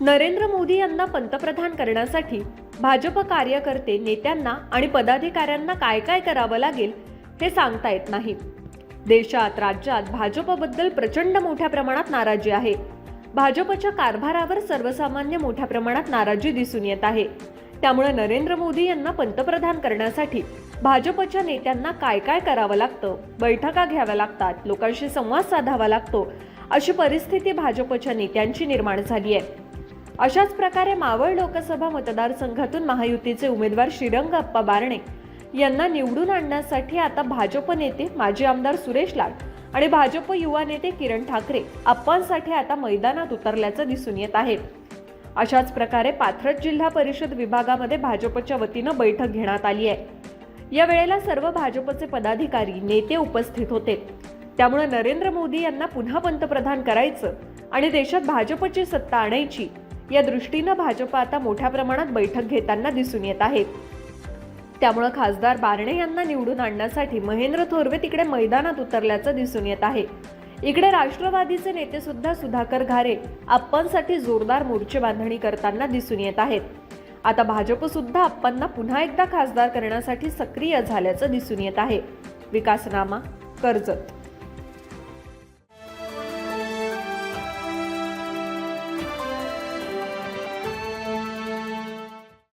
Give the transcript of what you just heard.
नरेंद्र मोदी यांना पंतप्रधान करण्यासाठी भाजप कार्यकर्ते नेत्यांना आणि पदाधिकाऱ्यांना काय काय करावं लागेल हे सांगता येत नाही. देशात राज्यात भाजपबद्दल प्रचंड मोठ्या प्रमाणात नाराजी आहे. भाजपच्या कारभारावर सर्वसामान्य मोठ्या प्रमाणात नाराजी दिसून येत आहे. त्यामुळे नरेंद्र मोदी यांना पंतप्रधान करण्यासाठी भाजपच्या नेत्यांना काय काय करावं लागतं बैठका घ्याव्या लागतात लोकांशी संवाद साधावा लागतो अशी परिस्थिती भाजपच्या नेत्यांची निर्माण झाली आहे. अशाच प्रकारे मावळ लोकसभा मतदारसंघातून महायुतीचे उमेदवार श्रीरंग अप्पा बारणे यांना निवडून आणण्यासाठी आता भाजप नेते माजी आमदार सुरेश लाड आणि भाजप युवा नेते किरण ठाकरे अप्पांसाठी आता मैदानात उतरल्याचं दिसून येत आहे. अशाच प्रकारे पाथरट जिल्हा परिषद विभागामध्ये भाजपच्या वतीनं बैठक घेण्यात आली आहे. या वेळेला सर्व भाजपचे पदाधिकारी नेते उपस्थित होते. त्यामुळे नरेंद्र मोदी यांना पुन्हा पंतप्रधान करायचं आणि देशात भाजपची सत्ता आणायची या दृष्टीनं भाजप आता मोठ्या प्रमाणात बैठक घेताना दिसून येत आहे. त्यामुळं खासदार बारणे यांना निवडून आणण्यासाठी महेंद्र थोरवे तिकडे मैदानात उतरल्याचं दिसून येत आहे. इकडे राष्ट्रवादीचे नेते सुद्धा सुधाकर घारे आप्पांसाठी जोरदार मोर्चे बांधणी करताना दिसून येत आहेत. आता भाजप सुद्धा आप्पांना पुन्हा एकदा खासदार करण्यासाठी सक्रिय झाल्याचं दिसून येत आहे. विकासनामा कर्जत.